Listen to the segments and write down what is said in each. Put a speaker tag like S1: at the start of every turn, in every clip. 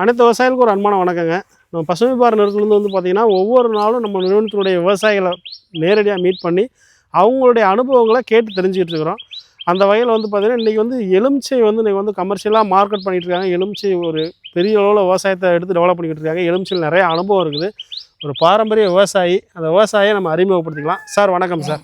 S1: அனைத்து விவசாயிகளுக்கும் ஒரு அன்பான வணக்கங்க. நம்ம பசுமை பார நிறுவனத்துலேருந்து வந்து பார்த்திங்கன்னா ஒவ்வொரு நாளும் நம்ம நிறுவனத்தினுடைய விவசாயிகளை நேரடியாக மீட் பண்ணி அவங்களுடைய அனுபவங்களை கேட்டு தெரிஞ்சுக்கிட்டு இருக்கிறோம். அந்த வகையில் வந்து பார்த்திங்கன்னா இன்றைக்கி வந்து எலுமிச்சை வந்து இன்றைக்கி வந்து கமர்ஷியலாக மார்க்கெட் பண்ணிகிட்டு இருக்காங்க. எலுமிச்சை ஒரு பெரிய அளவில் விவசாயத்தை எடுத்து டெவலப் பண்ணிக்கிட்டு இருக்காங்க. எலுமிச்சையில் நிறைய அனுபவம் இருக்குது. ஒரு பாரம்பரிய விவசாயி அந்த விவசாயியை நம்ம அறிமுகப்படுத்திக்கலாம். சார் வணக்கம் சார்.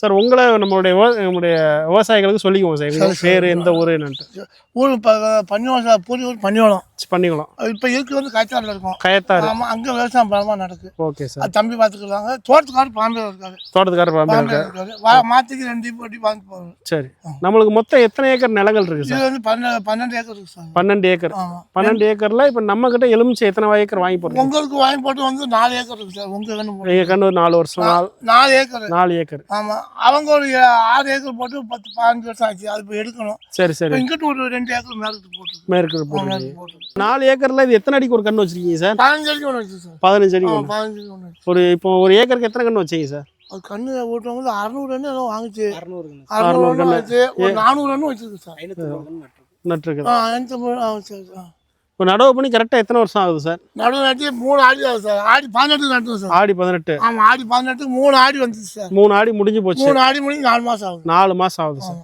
S1: சார் உங்களை நம்மளுடைய நம்முடைய விவசாயிகளுக்கு சொல்லிக்குவோம் சார் உங்கள் பேர் எந்த ஊர் என்னன்ட்டு.
S2: ஊர் ப பன்னியோளம் சார் பூரி ஊர் பன்னியோளம்
S1: பண்ணிக்கலாம்
S2: இப்போ இருக்கு வந்து காய்ச்சாரில் இருக்கோம்.
S1: கயத்தாறு.
S2: ஆமாம் அங்கே விவசாயம் பலமாக நடக்கு.
S1: Okay sir.
S2: தம்பி பார்த்துக்கிறாங்க தோட்டத்துக்காரர் பாம்பே இருக்காரு.
S1: தோட்டத்துக்காரர் பாம்பே
S2: பாம்பே
S1: இருக்கா
S2: இருக்காரு. வா மாத்திக்கு ரெண்டு போட்டி வாங்கி போகிறோம்
S1: சரி. நம்மளுக்கு மொத்தம் எத்தனை ஏக்கர் நிலங்கள் இருக்கு
S2: இது
S1: சார்?
S2: வந்து பன்னெண்டு பன்னெண்டு ஏக்கர் இருக்கு சார்.
S1: பன்னெண்டு ஏக்கர். பன்னெண்டு ஏக்கர்ல இப்போ நம்ம கிட்ட எலுமிச்சை எத்தனை ஏக்கர் வாங்கி போடுறோம்
S2: உங்களுக்கு வாங்கி போட்டு வந்து நாலு ஏக்கர் இருக்கு சார். உங்கள் வேணும் போட்டு.
S1: எங்க கண்ணு நாலு வருஷம் நாலு
S2: ஏக்கர்.
S1: நாலு ஏக்கர்.
S2: ஆமாம் அவங்க ஒரு ஆறு ஏக்கர் போட்டு பத்து பதினஞ்சு வருஷம் ஆச்சு. அது இப்போ எடுக்கணும்.
S1: சரி சரி.
S2: இங்கிட்டு ஒரு ரெண்டு ஏக்கர்
S1: மேற்கு போடுறீங்க
S2: மேலுக்கு போட்டுருக்கு.
S1: நாலு ஏக்கர்ல இது எத்தனை அடிக்கு ஒரு கண்ணு வச்சிருக்கீங்க சார்?
S2: பதினஞ்சு அடிக்கு ஒன்று வச்சு சார்.
S1: பதினஞ்சு அடி
S2: பதினஞ்சு ஒன்று
S1: ஒரு இப்போ ஒரு ஏக்கருக்கு எத்தனை கண்ணு வச்சீங்க சார்?
S2: அது கண்ணு ஓட்டுறவங்க அறுநூறு ரன் ஏதோ வாங்குச்சு.
S1: அறுநூறு
S2: அறுநூறு ரன். வச்சு ஒரு நானூறு ரன் வச்சிருக்கு சார்.
S1: நட்டுருக்குது.
S2: ஆ சரி ஆ
S1: இப்போ நடவு பண்ணி கரெக்டாக எத்தனை வருஷம் ஆகுது சார்?
S2: நடுவு நட்டி மூணு ஆடி ஆகுது சார். ஆடி பதினெட்டு நட்டுங்க சார்.
S1: ஆடி பதினெட்டு.
S2: ஆமாம் ஆடி பதினெட்டு மூணு ஆடி வந்துச்சு சார்.
S1: மூணு ஆடி முடிஞ்சு போச்சு.
S2: மூணு ஆடி முடிஞ்சு நாலு மாதம் ஆகுது.
S1: நாலு மாசம் ஆகுது சார்.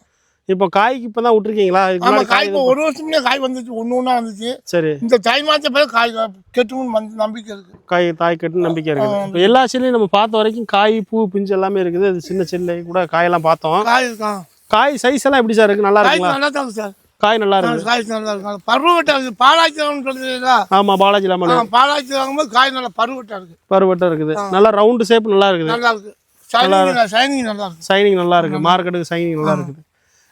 S1: இப்போ காய்க்கு இப்போ தான் விட்டுருக்கீங்களா?
S2: ஆமாம் காய் இப்போ ஒரு வருஷத்துலேயே காய் வந்துச்சு. ஒன்று ஒன்றா வந்துச்சு.
S1: சரி.
S2: இந்த தை மாதம் பிறகு காய் கெட்டுமுன்னு வந்து நம்பிக்கை இருக்கு.
S1: காய் தாய் கட்டு நம்பிக்கை இருக்குது. இப்போ எல்லா செல்லையும் நம்ம பார்த்த வரைக்கும் காய் பூ பிஞ்சு எல்லாமே இருக்குது. அது சின்ன செல்லை கூட காயெல்லாம் பார்த்தோம்.
S2: காய்
S1: காய் சைஸ் எல்லாம் எப்படி சார் இருக்கு? நல்லா இருக்குங்களா?
S2: நல்லா தாங்க சார்.
S1: காய் நல்லா இருக்கு
S2: காய் நல்லா இருக்கும் பருவட்டா இருக்குது. பாலாச்சிரம்னு சொல்லுறீங்களா
S1: ஆமா பாலாஜி லெமன்
S2: பாலாச்சி வாங்கும்போது காய் நல்லா பருவட்டா இருக்கு.
S1: பருவட்டம் இருக்குது. நல்லா ரவுண்டு ஷேப் நல்லா இருக்குது.
S2: நல்லா இருக்கு. ஷைனிங் நல்லா இருக்கு.
S1: சைனிங் நல்லா இருக்கு. மார்க்கெட்டுக்கு சைனிங் நல்லா இருக்குது.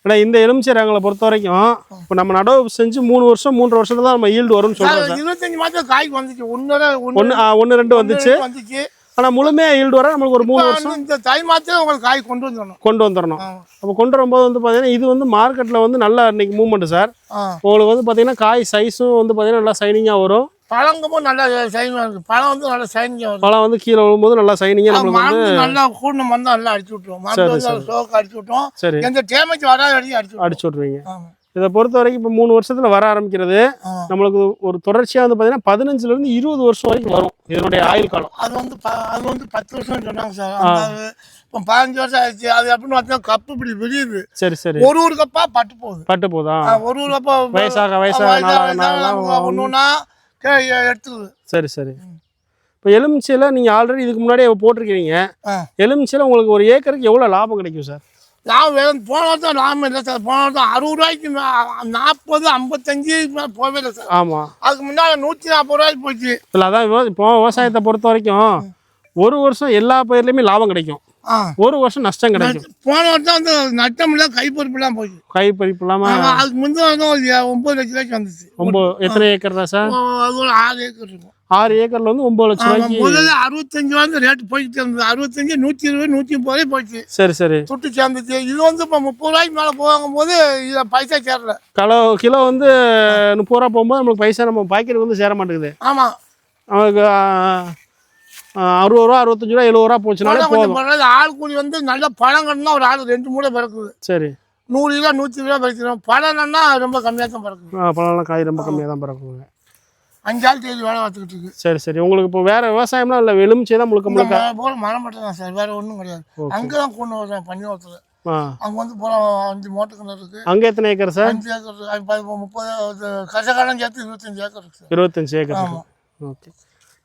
S1: ஏன்னா இந்த எலுமிச்சை ரகங்களை பொறுத்த வரைக்கும் இப்போ நம்ம நடவு செஞ்சு மூணு வருஷம் மூன்று வருஷத்துல தான் நம்ம ஈல்டு வரும்னு சொல்றோம் சார்.
S2: இருபத்தஞ்சு மாதம் காய்க்கு வந்துச்சு. ஒன்னரை
S1: ஒன்று ஒன்று ரெண்டு வந்துச்சு.
S2: வந்துச்சு.
S1: ஆனால் முழுமையாக ஈல்டு வர நம்மளுக்கு ஒரு மூணு வருஷம்
S2: இந்த தை மாதத்துல உங்களுக்கு காய் கொண்டு வந்துடணும்
S1: கொண்டு வந்துடணும். அப்போ கொண்டு வரும்போது வந்து பார்த்தீங்கன்னா இது வந்து மார்க்கெட்டில் வந்து நல்லா இன்னைக்கு மூவ்மெண்ட் சார் உங்களுக்கு வந்து பார்த்தீங்கன்னா காய் சைஸும் வந்து பார்த்தீங்கன்னா நல்லா சைனிங்காக வரும்.
S2: பழங்கமும் நல்லா இருக்கு. பழம் வந்து நல்லா ஷைனிங்காக வரும்.
S1: பழம் வந்து கீழே விழும்போது நல்லா சைனிங்காக நம்மளுக்கு வந்து
S2: மருந்து நல்லா கூட்டம் வந்து நல்லா அடிச்சு மருந்து ஸ்டோக்கு அடிச்சு விட்டோம் எந்த டேமேஜ் வராத அடிச்சு
S1: அடிச்சு விட்ருவீங்க இதை பொறுத்த வரைக்கும் இப்போ மூணு வருஷத்தில் வர ஆரம்பிக்கிறது. நம்மளுக்கு ஒரு தொடர்ச்சியாக வந்து பார்த்தீங்கன்னா பதினஞ்சுலேருந்து இருபது வருஷம் வரைக்கும் வரும் இதனுடைய ஆயுள் காலம்.
S2: அது வந்து அது வந்து பத்து வருஷம் சொன்னாங்க சார். இப்போ பதினஞ்சு வருஷம் ஆயிடுச்சு. அது எப்படின்னு பார்த்தா கப்பு இப்படி விரியுது.
S1: சரி சரி.
S2: ஒரு ஒரு கப்பா பட்டு போகுது.
S1: பட்டு போதா
S2: ஒரு ஒரு கப்பா
S1: வயசாக வயசாக
S2: ஒன்று ஒன்றா எடுத்துக்குது.
S1: சரி சரி. இப்போ எலுமிச்சையில் நீங்கள் ஆல்ரெடி இதுக்கு முன்னாடியே போட்டிருக்கீங்க
S2: ஆ.
S1: எலுமிச்சையில் உங்களுக்கு ஒரு ஏக்கருக்கு எவ்வளோ லாபம் கிடைக்கும் சார்?
S2: நான் வேணும் போன வருஷம் லாபம் இல்லை சார். போன வருஷம் அறுபது ரூபாய்க்கு நாற்பது ஐம்பத்தஞ்சு போகவே இல்லை சார்.
S1: ஆமாம்
S2: அதுக்கு முன்னாடி நூற்றி நாற்பது ரூபாய்க்கு போச்சு.
S1: இல்லை அதான் இப்போ விவசாயத்தை பொறுத்த வரைக்கும் ஒரு வருஷம் எல்லா பயிர்லையுமே லாபம் கிடைக்கும். ஒரு வருஷம் நஷ்டம் கிடைக்கும்.
S2: போன வருஷம் வந்து நட்டம் இல்லை கைப்பொறுப்புலாம் போச்சு.
S1: கை பறிப்பு இல்லாமல்
S2: ஆமா, அதுக்கு முந்தின வருஷம் ஒரு ஒன்பது லட்ச ரூபாய்க்கு வந்துச்சு.
S1: ஒம்பது எத்தனை ஏக்கர் தான் சார்?
S2: அது ஒரு ஆறு ஏக்கர் இருக்கும்.
S1: ஆறு ஏக்கர்ல வந்து ஒம்பது லட்சம்
S2: ஆமா,
S1: ரூபாய்க்கு
S2: முதல்ல அறுபத்தஞ்சு வந்து ரேட் போய்கிட்டு இருந்தது. அறுபத்தஞ்சு நூற்றி இருபது நூற்றி முப்பது ரூபாய் போச்சு.
S1: சரி சரி.
S2: துட்டு சேர்ந்துச்சு. இது வந்து இப்போ முப்பது ரூபாய்க்கு மேலே போகும் போது இதில் பைசா சேரல.
S1: கிலோ கிலோ வந்து முப்பது ரூபா போகும்போது நம்மளுக்கு பைசா நம்ம பாக்கெட் வந்து சேர மாட்டேங்குது.
S2: ஆமாம்
S1: நமக்கு அறுபது ரூபா அறுபத்தஞ்சு ரூபா எழுபது ரூபா போச்சுனாலே போதும்.
S2: ஆள் கூலி வந்து நல்ல பழம் கட்டினா ஒரு ஆள் ரெண்டு மூணை பிறக்குது.
S1: சரி.
S2: நூறு கிலோ நூற்றி கிலோ பறிக்கிறோம். பழம்னா ரொம்ப கம்மியாக தான் பிறக்குது
S1: ஆ, பழம்லாம் காய் ரொம்ப கம்மியாக தான் பிறக்குங்க.
S2: அஞ்சு ஆள் தேதி வேலை பார்த்துக்கிட்டு இருக்கு.
S1: சரி சரி. உங்களுக்கு இப்போ வேற விவசாயம்லாம் இல்லை எலுமிச்சை தான் முழுக்க முழுக்க?
S2: போல மரம் மட்டும் தான் சார். வேற ஒன்றும் கிடையாது. அங்கே தான் கொண்டு வருவேன் பள்ளிக்கூடத்தில்
S1: ஆ.
S2: அங்கே வந்து போல அஞ்சு மோட்டர் கிணறு இருக்கு.
S1: அங்கே எத்தனை ஏக்கர் சார்?
S2: அஞ்சு ஏக்கர் முப்பது கசகாலம் சேர்த்து இருபத்தஞ்சு ஏக்கர் இருக்கு
S1: இருபத்தஞ்சு ஏக்கர்
S2: ஆமா.
S1: ஓகே.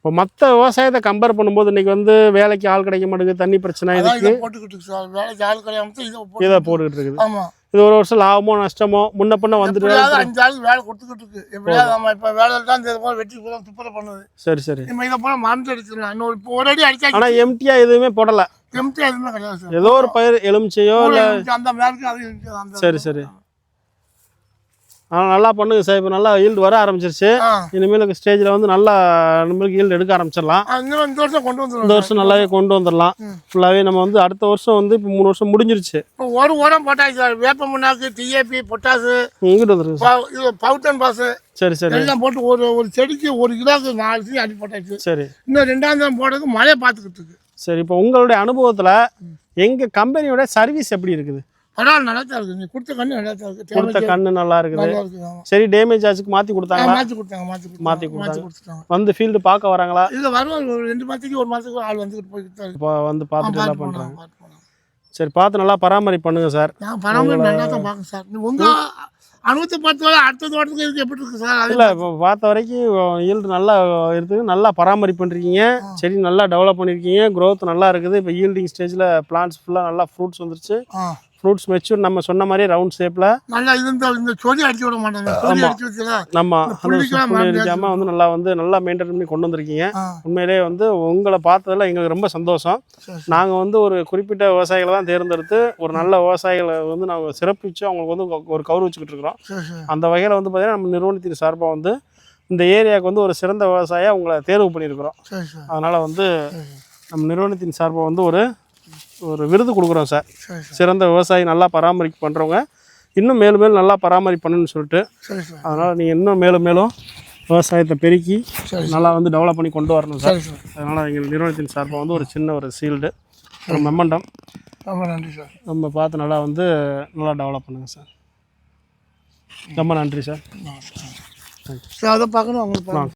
S1: இப்போ மற்ற விவசாயத்தை கம்பேர் பண்ணும்போது இன்னைக்கு வந்து வேலைக்கு ஆள் கிடைக்க மாட்டேங்குது தண்ணி பிரச்சனை இதுக்கு
S2: இதை போட்டுக்கிட்டு இருக்கு. சார் வேலைக்கு ஆள் கிடையாம இதை போட்டு
S1: இதை போட்டுக்கிட்டு இருக்குது. இது ஒரு வருஷம் லாபமோ நஷ்டமோ முன்ன பின்ன வந்துட்டு
S2: அஞ்சு ஆளுக்கு வேலை கொடுத்துக்கிட்டு இருக்கு. எப்படியாவது நம்ம இப்போ வேலை தான் இந்த போல வெட்டி போல துப்புர பண்ணுது.
S1: சரி சரி.
S2: நம்ம இதை போல மறந்து அடிச்சிடலாம். இன்னொரு இப்போ ஒரு அடி அடிச்சா
S1: ஆனா எம்டியா எதுவுமே போடல.
S2: எம்டி எதுவுமே கிடையாது
S1: ஏதோ ஒரு பயிர் எலுமிச்சையோ இல்ல
S2: அந்த மேலுக்கு அது
S1: சரி சரி. ஆனால் நல்லா பண்ணுங்க சார். இப்போ நல்லா ஈல்டு வர ஆரம்பிச்சிருச்சு.
S2: ஆ.
S1: இனிமேலுக்கு ஸ்டேஜில் வந்து நல்லா இனிமேலுக்கு ஈல்டு எடுக்க ஆரம்பிச்சிடலாம்.
S2: இந்த வருஷம் கொண்டு
S1: இந்த
S2: வந்துடும்
S1: வருஷம் நல்லாவே கொண்டு வந்துடலாம். ஃபுல்லாகவே நம்ம வந்து அடுத்த வருஷம் வந்து இப்போ மூணு வருஷம் முடிஞ்சிருச்சு.
S2: ஒரு உரம் போட்டாச்சு சார். வேப்ப முன்னாக்கு டிஏபி பொட்டாசு
S1: இங்கிட்டு வந்துருக்கு
S2: இது பவுட்டன் பாசு
S1: சரி சரி.
S2: எல்லாம் போட்டு ஒரு ஒரு செடிக்கு ஒரு கிலோக்கு நாலு சீ அடி போட்டாச்சு.
S1: சரி.
S2: இன்னும் ரெண்டாம் தரம் போடுறதுக்கு மழையை பார்த்துக்கிட்டு இருக்கு.
S1: சரி இப்போ உங்களுடைய அனுபவத்தில் எங்கள் கம்பெனியோட சர்வீஸ் எப்படி இருக்குது?
S2: பரவாயில்ல நல்லா தான் இருக்குது. நீ கொடுத்த கண்ணு நல்லா தான் இருக்குது.
S1: கொடுத்த கண்ணு நல்லா இருக்குது.
S2: நல்லா இருக்குது
S1: சரி டேமேஜ் ஆச்சுக்கு மாற்றி
S2: மாற்றி கொடுத்தாங்க மாற்றி கொடுத்தாங்க
S1: மாத்தி
S2: மாற்றி
S1: கொடுத்தாங்க.
S2: கொடுத்துட்டாங்க.
S1: வந்து ஃபீல்டு பார்க்க வராங்களா?
S2: இதில் வருவாங்க. ஒரு ரெண்டு மாதத்துக்கு ஒரு மாதத்துக்கு ஆள் வந்துக்கிட்டு போய்கிட்டு இருக்கு
S1: இப்போ வந்து பார்த்துட்டு
S2: பார்த்து
S1: எல்லாம் பண்ணுறாங்க சரி பார்த்து நல்லா பராமரிப்பு பண்ணுங்க சார்.
S2: நான் பரவாயில்ல நல்லா தான் பார்க்கேன் சார். உங்கள் அனுபவத்தை பார்த்து வர அடுத்த தோட்டத்துக்கு இதுக்கு எப்படி இருக்கு சார்?
S1: இல்லை இப்போ பார்த்த வரைக்கும் ஈல்டு நல்லா இருக்குது நல்லா பராமரிப்பு பண்ணிருக்கீங்க செடி நல்லா டெவலப் பண்ணியிருக்கீங்க growth நல்லா இருக்குது. இப்போ ஈல்டிங் ஸ்டேஜில் பிளான்ட்ஸ் ஃபுல்லாக நல்லா ஃப்ரூட்ஸ் வந்துருச்சு. ஃப்ரூட்ஸ் மெச்சூர் நம்ம சொன்ன மாதிரி ரவுண்ட் ஷேப்பில்
S2: நல்லா இது இந்த சொடி அடிச்சு விட மாட்டாங்க. சொடி
S1: ஆமா.
S2: அடிச்சு வச்சுல
S1: நம்ம அந்த
S2: புள்ளிக்கெல்லாம்
S1: சுப்புளி
S2: மாத்தி
S1: அடிக்காமல் வந்து நல்லா வந்து நல்லா மெயின்டைன் பண்ணி கொண்டு வந்திருக்கீங்க.
S2: ஆ.
S1: உண்மையிலேயே வந்து உங்களை பார்த்ததுல எங்களுக்கு ரொம்ப சந்தோஷம். நாங்கள் வந்து ஒரு குறிப்பிட்ட விவசாயிகளை தான் தேர்ந்தெடுத்து ஒரு நல்ல விவசாயிகளை வந்து நாங்கள் சிறப்பிச்சு அவங்களுக்கு வந்து ஒரு கௌரவிச்சுக்கிட்டு இருக்கிறோம். அந்த வகையில் வந்து பார்த்திங்கன்னா நம்ம நிறுவனத்தின் சார்பாக வந்து இந்த ஏரியாவுக்கு வந்து ஒரு சிறந்த விவசாயியாக உங்களை தேர்வு பண்ணியிருக்கிறோம். அதனால் வந்து நம்ம நிறுவனத்தின் சார்பாக வந்து ஒரு ஒரு விருது கொடுக்குறோம் சார். சிறந்த விவசாயி நல்லா பராமரிப்பு பண்ணுறவங்க இன்னும் மேலும் மேலும் நல்லா பராமரிப்பு பண்ணணும்னு சொல்லிட்டு அதனால் நீங்கள் இன்னும் மேலும் மேலும் விவசாயத்தை பெருக்கி நல்லா வந்து டெவலப் பண்ணி கொண்டு வரணும் சார். அதனால் எங்கள் நிறுவனத்தின் சார்பாக வந்து ஒரு சின்ன ஒரு சீல்டு ஒரு மெம்மண்டம்
S2: ரொம்ப நன்றி சார்.
S1: நம்ம பார்த்து நல்லா வந்து நல்லா டெவலப் பண்ணுங்க சார். ரொம்ப நன்றி சார்.
S2: சார். அதை பார்க்கணும் அவங்களுக்கு